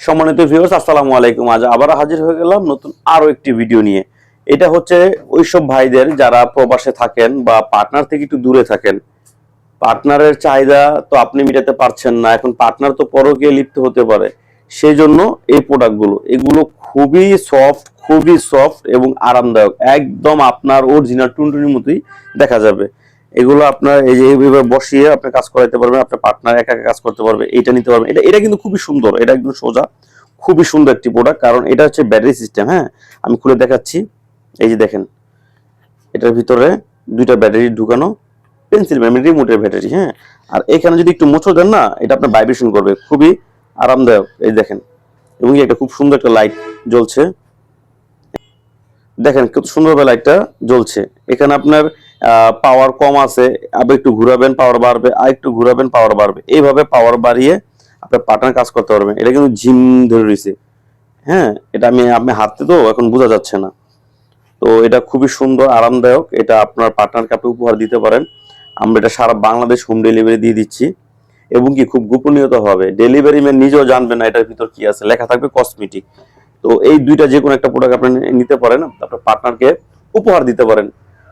সম্মানিত ভিউয়ার্স আসসালামু আলাইকুম। আজ আবার হাজির হয়ে গেলাম নতুন আরও একটি ভিডিও নিয়ে। এটা হচ্ছে ওইসব ভাইদের যারা প্রবাসে থাকেন বা পার্টনার থেকে একটু দূরে থাকেন। পার্টনারের চাহিদা তো আপনি মেটাতে পারছেন না। এখন পার্টনার তো পরও পরকে লিপ্ত হতে পারে। সেই জন্য এই প্রোডাক্টগুলো এগুলো খুবই সফট খুবই সফট এবং আরামদায়ক। একদম আপনার অরিজিনাল টুনটুনির মতোই দেখা যাবে। এগুলো আপনার এই যে এইভাবে বসিয়ে আপনি কাজ করাইতে পারবেন, আপনার পার্টনার একা একা কাজ করতে পারবে এটা নিতে পারবেন এটা এটা কিন্তু খুবই সুন্দর, এটা একদম সোজা, খুবই সুন্দর একটি প্রোডাক্ট কারণ এটা হচ্ছে ব্যাটারি সিস্টেম হ্যাঁ? আমি খুলে দেখাচ্ছি, এই যে দেখেন, এটার ভিতরে দুইটা ব্যাটারি ঢুকানো পেন্সিল রিমোটের ব্যাটারি হ্যাঁ? আর এখানে যদি একটু মোছো দেন না, এটা আপনার ভাইব্রেশন করবে, খুবই আরামদায়ক, এই দেখেন, এবং একটা খুব সুন্দর একটা লাইট জ্বলছে। দেখেন কত সুন্দরভাবে লাইটটা জ্বলছে। এখানে আপনার পাওয়ার কম আছে, আবার একটু ঘুরাবেন পাওয়ার বাড়বে, আর একটু ঘুরাবেন পাওয়ার বাড়বে। এইভাবে পাওয়ার বাড়িয়ে আপনার পার্টনার কাজ করতে পারবেন। এটা কিন্তু জিম ধরে রয়েছে। হ্যাঁ এটা আমি আপনি হাতে তো এখন বোঝা যাচ্ছে না। তো এটা খুবই সুন্দর, আরামদায়ক। এটা আপনার পার্টনারকে আপনি উপহার দিতে পারেন। আমরা এটা সারা বাংলাদেশ হোম ডেলিভারি দিয়ে দিচ্ছি। এবং কি খুব গোপনীয়তা হবে। ডেলিভারি ম্যান নিজেও জানবে না এটার ভিতর কি আছে। লেখা থাকবে কসমেটিক তো এই দুইটা যে কোনো একটা প্রোডাক্ট আপনি নিতে পারেন, আপনার পার্টনারকে উপহার দিতে পারেন।